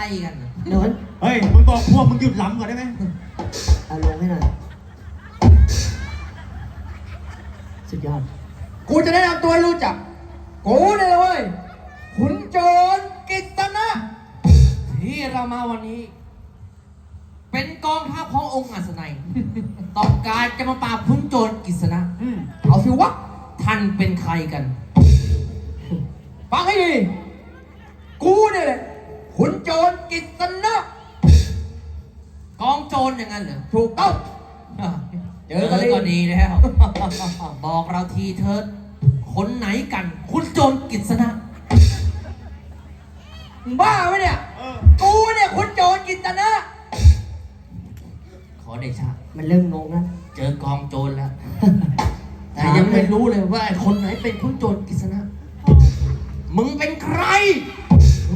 รกันน่ะหนุนเฮ้ย มึงบอกพวกมึงหยุดล้ำก่อนได้ไหมเอาลงให้หน่อย สุดยอด กูจะแนะนำตัวให้รู้จัก กูเนี่ยเลยเว้ยขุนโจรกิตนะ ที่เรามาวันนี้ เป็นกองทัพขององค์อัศนัย ต้องการจะมาปราบขุนโจรกิษณะอืมเอาสิวะท่านเป็นใครกัน ฟังให้ดี กูเนี่ยแหละขุนโจร กิษณะกองโจรอย่างนั้นเหรอถูกต้องเจอกันก็ดีแล้วบอกเราทีเถิดคนไหนกัน คุณโจรกิษณะมึงบ้าไหมเนี่ยเออกูเนี่ยคุณโจรกิษณะขอเดชะมันเริ่มงงแล้วเจอกองโจรแล้วแต่ยังไม่รู้เลยว่าไอ้คนไหนเป็นคุณโจรกิษณะมึงเป็นใครมึง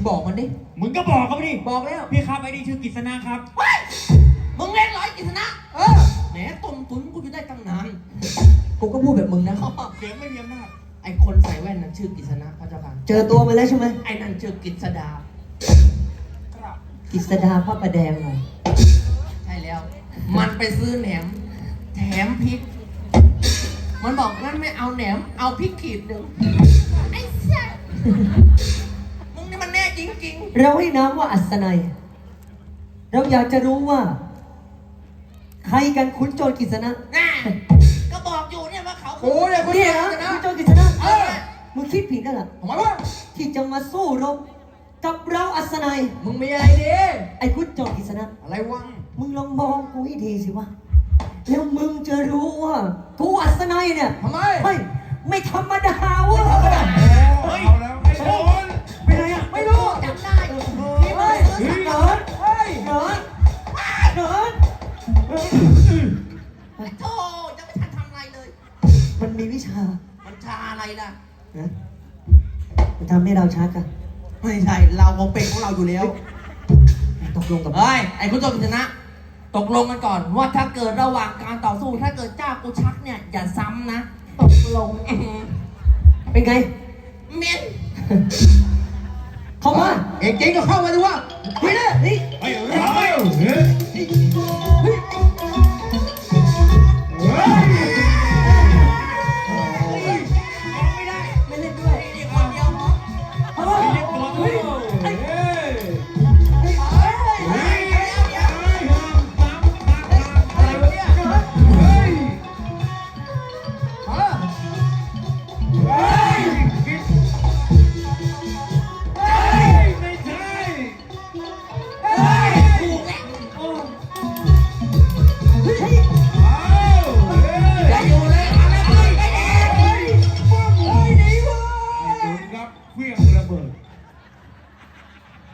บอกมันดิ มึงก็บอกเขาไปดิบอกแล้ว พี่ครับไอ้นี่ชื่อกิษณะครับ เฮ้ย มึงเล่นร้อยกิษณะ เออ แหมต้มตุ๋นกูอยู่ได้ตั้งนาน กูก็พูดแบบมึงนะ เสียงไม่มีอำนาจไอ้คนใส่แว่นนั้นชื่อกิษณะพระเจ้าค่ะ เจอตัวมาแล้วใช่ไหมไอ้นั่นชื่อกิษดากิษดาพระประแดงหน่อยใช่แล้ว มันไปซื้อแหนม แถมพริก มันบอกงั้นไม่เอาแหนม เอาพริกขีดหนึ่งไอ้เสีย เราให้น้ำว่าอัศนัย เราอยากจะรู้ว่า ใครกันคุ้นโจรกิษณะๆน่าก็บอกอยู่เนี่ยว่าเขาโอ้ยคุณเนี่ยเจ้านะนะคุ้นโจรกิษณะเออมึงคิดผิดแล้วล่ะทำไมวะที่จะมาสู้รบกับเราอัศนัย มึงมีอะไรดี ไอ้คุ้นโจรกิษณะ อะไรวะมึงลองมองกูให้ดีสิวะ แล้วมึงจะรู้ว่ากูอัศนัยเนี่ยทำไมเฮ้ยไม่ธรรมดาเว้ยเฮ้ยเอาแล้วไอ้โดนเป็นไงอ่ เฮ้ยเนิร์ดเนิร์ดโธ่ยังไม่ทันทำอะไรเลย มันมีวิชามันชาอะไรล่ะ นะมันทำให้เราชักอะไม่ใช่ เราคงเป็นของเราอยู่แล้ว ตกลงกับ เฮ้ย ไอ้คุณโจรชนะ ตกลงกันก่อน ว่าถ้าเกิดระหว่างการต่อสู้ ถ้าเกิดเจ้ากูชักเนี่ย อย่าซ้ำนะ ตกลง เป็นไง เมน เข้ามาเอกเก่งก็เข้ามาดิวะเฮ้ยเลยนี่เฮ้ยเฮ้ย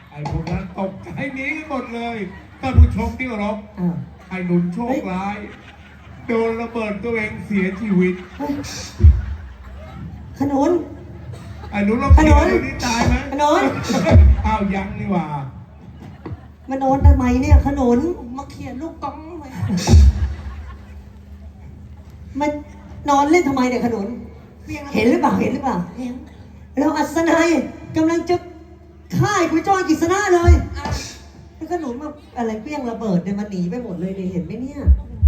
ไอ้พวกนั้นตกใจหนีกันหมดเลยท่านผู้ชมที่เคารพอ้าวไอ้หนุนโชคร้าย โดนระเบิดตัวเองเสียชีวิต เฮ้ยขนุน ไอ้หนุนเราขนุนเนี้ตายไหมขนุน อ้าวยังนี่หว่า มานอนทำไมเนี่ยขนุนมาเขียนลูกกองไว้มันนอนเล่นทำไมเนี่ยขนุนเพียงเห็นหรือเปล่าเห็นหรือเปล่าเห็นเราอัศนัยกำลังจะ ฆ่าไอ้คุณจอยกิษณะเลยอะแล้วขนุนมาอะไรเปี้ยงระเบิดเนี่ยมันหนีไปหมดเลยเนี่ยเห็นไหมเนี่ย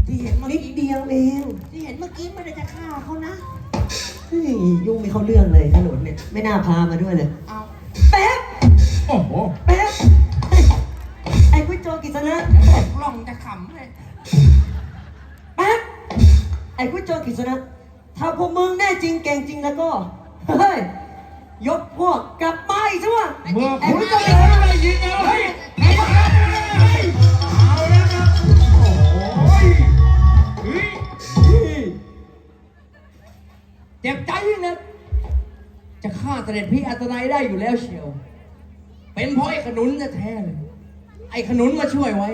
ที่เห็นเมื่อนิดกี้เดียวเองที่เห็นเมื่อกี้ไม่ได้จะฆ่าเขานะเฮ้ยยุ่งไม่เข้าเรื่องเลยขนุนเนี่ยไม่น่าพามาด้วยเลยเอาแป๊บโอ้โหแป๊บเฮ้ยไอ้คุณจอยกิษณะตกล่องจะขำเลยแป๊บไอ้คุณจอยกิษณะถ้าพวกมึงแน่จริงเก่งจริงแล้วก็เฮ้ย ยกพวกกลับมาอีกใช่ไหมเมื่อไอ้คุณคุณจจะอยโดกิษนณะอะไรยิงเอาเฮ้ยเอาแล้วเฮ้ยเอาแล้วครับโอ้ยเฮ้ยเจ็บใจยิ่งนะจะฆ่าเสด็จพี่อัตนายได้อยู่แล้วเชียว เป็นเพราะไอ้ขนุนแท้ๆเลย ไอ้ขนุนมาช่วยไว้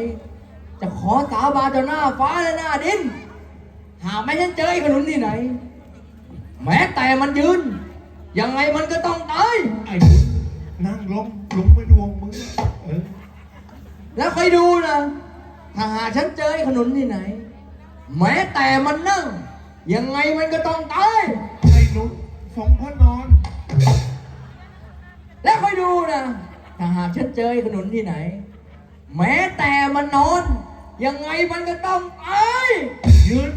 จะขอสาบานต่อหน้าฟ้าและหน้าดิน หากไม่ฉันเจอไอ้ขนุนที่ไหน แม้แต่มันยืน ยังไงมันก็ต้องตาย ไอ้หนุนนั่งลงลงไปดวงมึงเออแล้วคอยดูนะ ถ้าหากฉันเจอไอ้ขนุนที่ไหน แม้แต่มันนั่ง ยังไงมันก็ต้องตาย ไอ้หนุนสองพระนอน แล้วคอยดูนะ ถ้าหากฉันเจอไอ้ขนุนที่ไหน แม้แต่มันนอน ยังไงมันก็ต้องตาย ยืนก็ตายน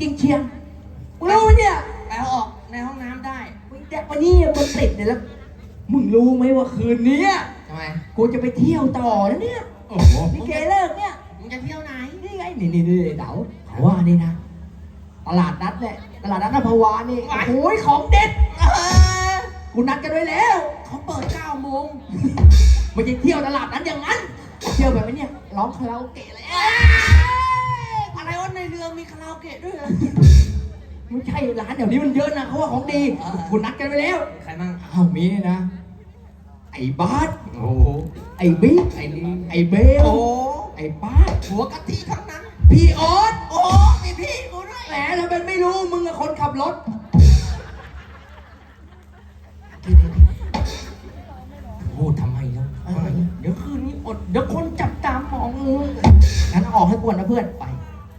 จริงๆเชียงมึงรู้ไหมเนี่ยไปเอาออกในห้องน้ำได้มึงแดกวันนี้มึงติดเนี่ยแล้ว มึงรู้ไหมว่าคืนนี้ทำไม กูจะไปเที่ยวต่อนะเนี่ยโอ้โหนี่เกเลิกเนี่ย มึงจะเที่ยวไหน นี่ไง นี่นี่นี่เต๋าเขาว่านี่นะ ตลาดนัดแหละ ตลาดนัดนภาวานี่ว้ายโอ้ยของเด็ดเออกูนัดกันไว้แล้ว เขาเปิด9โมง ไม่ใช่เที่ยวตลาดนั้นอย่างนั้น เที่ยวแบบนี้ร้องคาราโอเกะเลยเอ้ยอะไร วะในเรือมีคาราโอเกะด้วยเหรอไม่ใช่ร้านเดี๋ยวนี้มันเยอะนะเขาว่าของดีเออคุณนัดกันไว้แล้ว ใครมั่งอ้าวมีนี่นะ ไอ้บาสโอ้โหไอ้บิ๊กไอ้นี่ไอ้เบลโอ้โหไอ้ป้าสหัวกะทิทั้งนั้น พี่ออสโอ้โหมีพี่กูด้วยแหมเราเป็นไม่รู้มึงกับคนขับรถพูดทำไมแล้วเดี๋ยวคืนนี้อดเดี๋ยวคนจับตามองมึงงั้นเอาออกให้กวนนะเพื่อนไป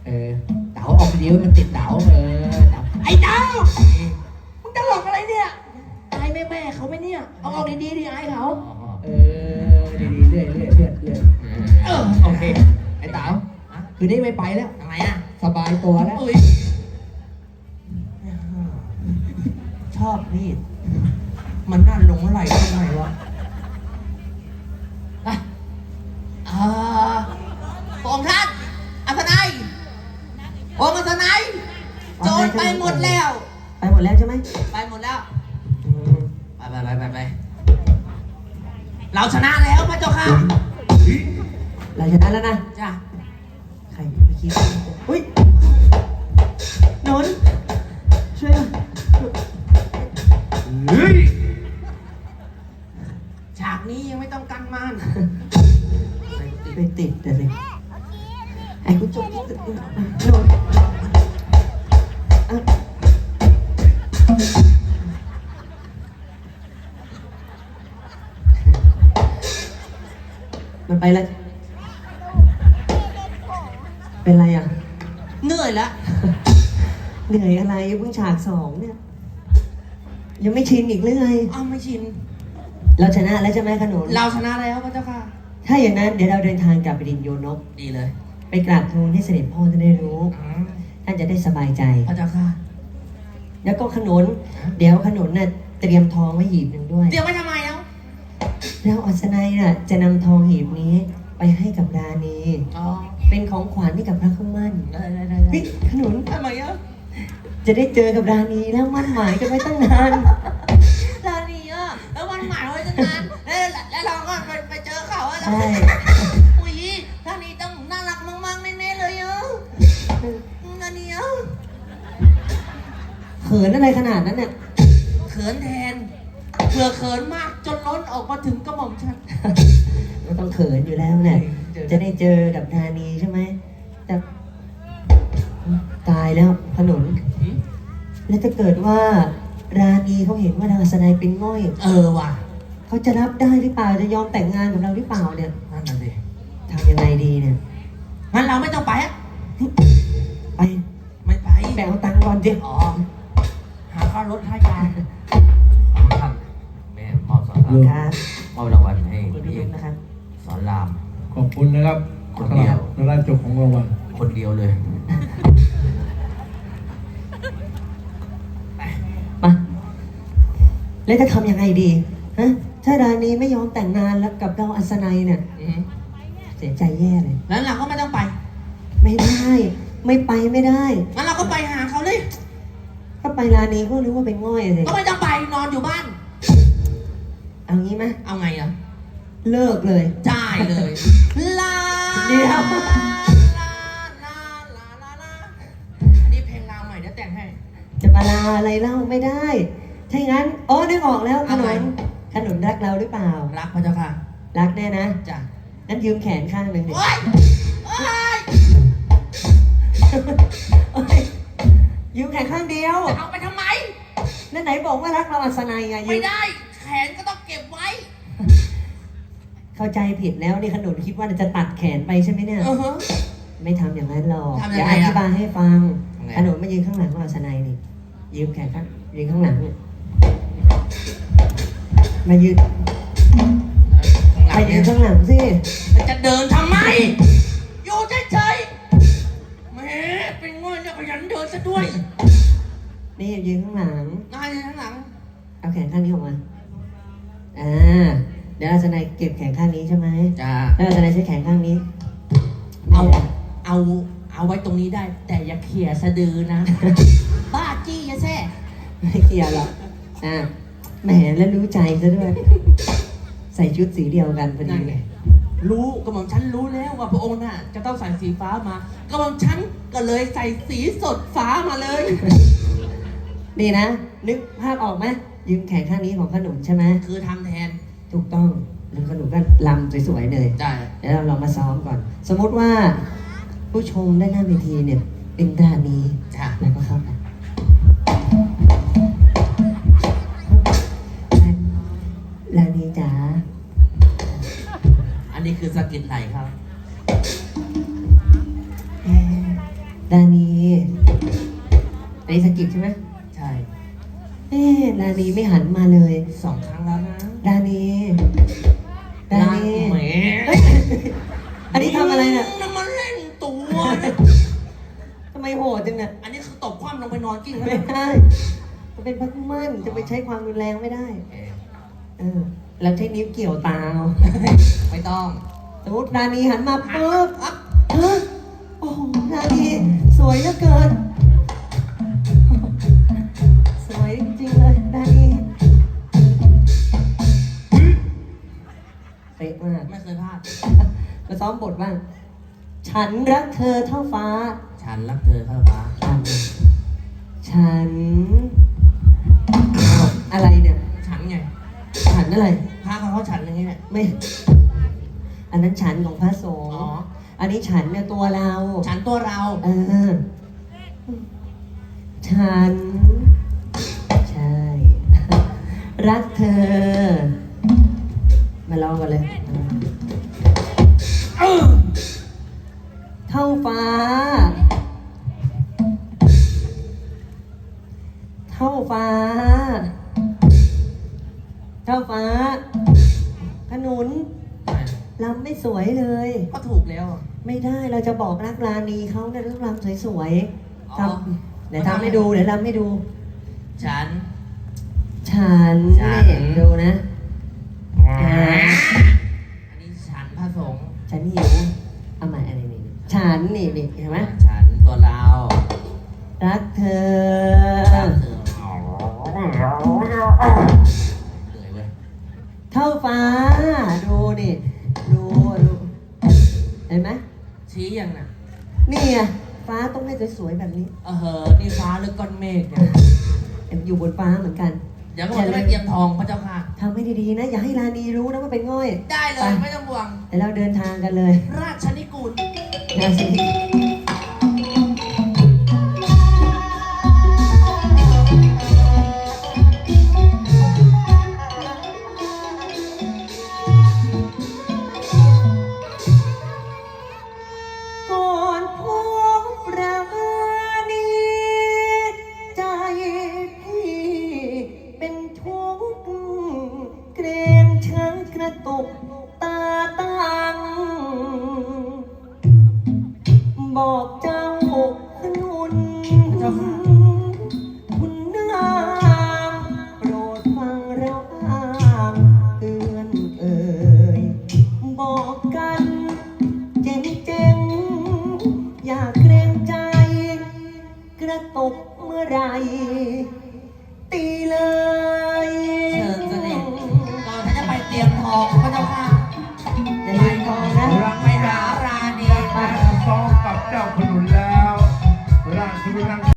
เออเต๋าออกเดียวมันติดเต๋าเออเต๋าไอ้เต๋ามึงตลกอะไรเนี่ยอายแม่แม่ๆเขาไหมเนี่ยเอาออกดีๆดิอายเขาเออดีๆเรื่อยๆเรื่อยๆเรื่อยๆเรื่อยๆเออโอเคไอ้เต๋าคืนนี้ไม่ไปแล้วทำไมอะสบายตัวแล้วอุ้ยชอบมีดมันน่าหลงไหลตรงไหนวะอะอ่าพระองค์ท่านอัศนัยองค์อัศนัย โจรไปหมดแล้ว ไปหมดแล้วใช่ไหมไปหมดแล้วอืมไปไปไปไปไปเราชนะแล้วพระเจ้าค่ะเราชนะแล้วนะ จ้ะ ใครไปคิดอุ้ยหนนช่วยหน่อยเฮ้ยฉากนี้ยังไม่ต้องกันม่านไปติดแต่สิไอ้คุณโจที่ตึกนี่โดน มันไปแล้ว เป็นไรอะ เหนื่อยแล้วเหนื่อยอะไรเพิ่งฉากสองเนี่ย ยังไม่ชินอีกเรื่อยเอาไม่ชิน เราชนะแล้วใช่ไหมขนุนเราชนะแล้วพระเจ้าค่ะ ถ้าอย่างนั้นเดี๋ยวเราเดินทางกลับไปดินโยนก ดีเลย ไปกราบทูลให้เสด็จพ่อท่านได้รู้อืมท่านจะได้สบายใจ พระเจ้าค่ะ แล้วก็ขนุน เดี๋ยวขนุนน่ะเตรียมทองไว้หีบหนึ่งด้วย เดี๋ยวไม่ทำไมแล้วแล้วอัศนัยน่ะ จะนำทองหีบนี้ไปให้กับราณี อ๋อเป็นของขวัญให้กับพระคุ้มมั่นได้ได้ได้เฮ้ยขนุนทำไมอะจะได้เจอกับราณีแล้วมั่นหมายกันไว้ตั้งนานร้านนี้อะแล้ววันหมายไว้ตั้งนานแล้วแล้วเราก็ไปไปเจอเขาอะแล้ว ใช่ เขินอะไรขนาดนั้นเนี่ย เขินแทนเผื่อเขินมากจนล้นออกมาถึงกระหม่อมฉันก็ต้องเขินอยู่แล้วเนี่ยเจอจะได้เจอกับราณีใช่ไหมแต่ตายแล้วขนุนหืมแล้วถ้าเกิดว่าราณีเขาเห็นว่าดาวสนายเป็นง่อย เออว่ะเขาจะรับได้หรือเปล่าจะยอมแต่งงานกับเราหรือเปล่าเนี่ยนั่นน่ะสิทำยังไงดีเนี่ยงั้นเราไม่ต้องไปอะไปไม่ไปแบ่งเอาตังค์ก่อนสิอ๋อหาค่ารถค่ายาขอบคุณท่านแม่มอบสอนรามครับมอบรางวัลให้ขอบคุณพี่ทุกนะครับ สอนราม ขอบคุณนะครับคนเดียว สำหรับจบของรางวัลคนเดียวเลยมาแล้วจะทำยังไงดีฮะถ้าราณีไม่ยอมแต่งงานแล้วกับเราอัศนัยเนี่ยอืมเสียใจแย่เลย แล้วเราก็ไม่ต้องไป ไม่ได้ ไม่ไปไม่ได้ งั้นเราก็ไปหาเขาเลยถ้า ไปราณีก็รู้ว่าเป็นง่อยสิก็ไม่ต้องไปนอนอยู่บ้าน เอางี้ไหมเอาไงอะเลิกเลยจ่ายเลยลาเดี๋ยว ลาลาลาลาลาลาอันนี้เพลงราวใหม่เดี๋ยวแต่งให้ จะมาลาอะไรเล่าไม่ได้ ถ้าอย่างนั้นอ๋อนึกออกแล้วขเอานไงมขนมรักเราหรือเปล่า รักพระเจ้าค่ะรักแน่นะจ้ะงั้นยืมแขนข้างหนึ่งดิโอ๊ยโอ๊ยเอ้ย ยืมแขนข้างเดียว จะเอาไปทำไม นั่นไหนบอกว่ารักเราอัศนัยไงยืไม่มได้ แขนก็ต้องเก็บไว้ เข้าใจผิดแล้วนี่ขนุนคิดว่าจะตัดแขนไปใช่ไหมเนี่ยเออฮะไม่ทำอย่างนั้นหรอกทำยังไงเดี๋ยวอะอธิบายให้ฟังทำไงขนุนมายืนข้างหลังของอัศนัยนี่ยืมแขนข้างยืนข้างหลังเนี่ยมายืนข้างหลัมางยืเนี่ยนข้างหลังสิจะเดินทำไม อยู่เฉยๆแหมเป็น ง่อยเนี่ยขยันเดินซะด้วยนี่ยืนข้างหลังนายอยู่ข้างหลัง เอาแขนข้างนี้ออกมา อ่า เดี๋ยวอาสนัยเก็บแขนข้างนี้ใช่ไหมจ้าแล้วอาสนัยใช้แขนข้างนี้ เอาเอาเอาไว้ตรงนี้ได้ แต่อย่าเขี่ยสะดือนะ บ้าจี้ยะแซ่ไม่เกี่ยวหรอกอ่าแหมแล้วรู้ใจซะด้วย ใส่ชุดสีเดียวกันพอดีนั่นไง รู้กระหม่อมฉันรู้แล้วว่าพระองค์น่ะจะต้องใส่สีฟ้ามากระหม่อมฉันก็เลยใส่สีสดฟ้ามาเลยนี่นะ นึกภาพออกไหมยืมแขนข้างนี้ของขนุนใช่ไหมคือทำแทนถูกต้องแล้วขนุนก็ลำสวยๆเลยได้เดี๋ยวเราลองมาซ้อมก่อน สมมุติว่า ผู้ชมด้านหน้าเวทีเนี่ย เป็นด้านนี้จ้าแล้วก็เข้าไปลานีจ๋าอั นนี้คือสกินไหลครับ เอ๊ะลานีอันนี้สะกิดใช่ไหมใช่เอ๊ะลานีไม่หันมาเลย สองครั้งแล้วนะลานีลานีแหมเฮ้ยอันนี้ทำอะไรเนี่ยนั่นมันเล่นตัวนะทำไมโหดจังเนี่ยอันนี้คือตกคว่ำลงไปนอนกิ้งแล้วไม่นะได้จะเป็นพักมั่นจะไปใช้ความรุนแรงไม่ได้ เอ๊ะเออ แล้วใช้นิ้วเกี่ยวตาเอาไม่ต้อง สมมติรานีหันมาปุ๊บอัพฮะโอ้โหรานีสวยเหลือเกิน สวยจริงๆเลยรานีเป๊ะมาก ไม่เคยพลาด มาซ้อมบทบ้าง ฉันรักเธอเท่าฟ้า ฉันรักเธอเข้าฟ้า ฉันฉันอ้าวอะไรเนี่ย ฉันไง ฉันอะไรพา เขาเขาฉันอย่างนี้แหละไม่ อันนั้นฉันของพระสงฆ์อ๋อ อันนี้ฉันเนี่ยตัวเรา ฉันตัวเรา เออ ฉัน ใช่ รักเธอ มาลองกันเลยเออเท่าฟ้า เท่าฟ้า เท่าฟ้าขนุน ลำไม่สวยเลย ก็ถูกแล้วอะไม่ได้เราจะบอกรักราณีเขาเนี่ยต้องรำสวยอ๋อๆทำเดี๋ยวทำให้ดูเดี๋ยวรำให้ดู ฉัน ฉันฉัน เนี่ยดูนะอันนี้ฉันพระสงฆ์ฉันหิวเอาใหม่อะไรนี่ฉันนี่นี่เห็นไหมฉันตัวเรารักเธอ รักเธอเหนื่อยเว้ย เท่าฟ้าดูนี่ดู ชี้ยังน่ะนี่ไงฟ้าต้องให้สวยๆแบบนี้เออเหอะนี่ฟ้าหรือก้อนเมฆเนี่ยอยู่บนฟ้าเหมือนกันเดี๋ยวผมจะไปเตรียมทองพระเจ้าค่ะ ทำให้ดีๆนะ อย่าให้ราณีรู้นะว่าเป็นง่อย ได้เลไปยไม่ต้องห่วง เดี๋ยวเราเดินทางกันเลย ราชนิกูลนะสิก่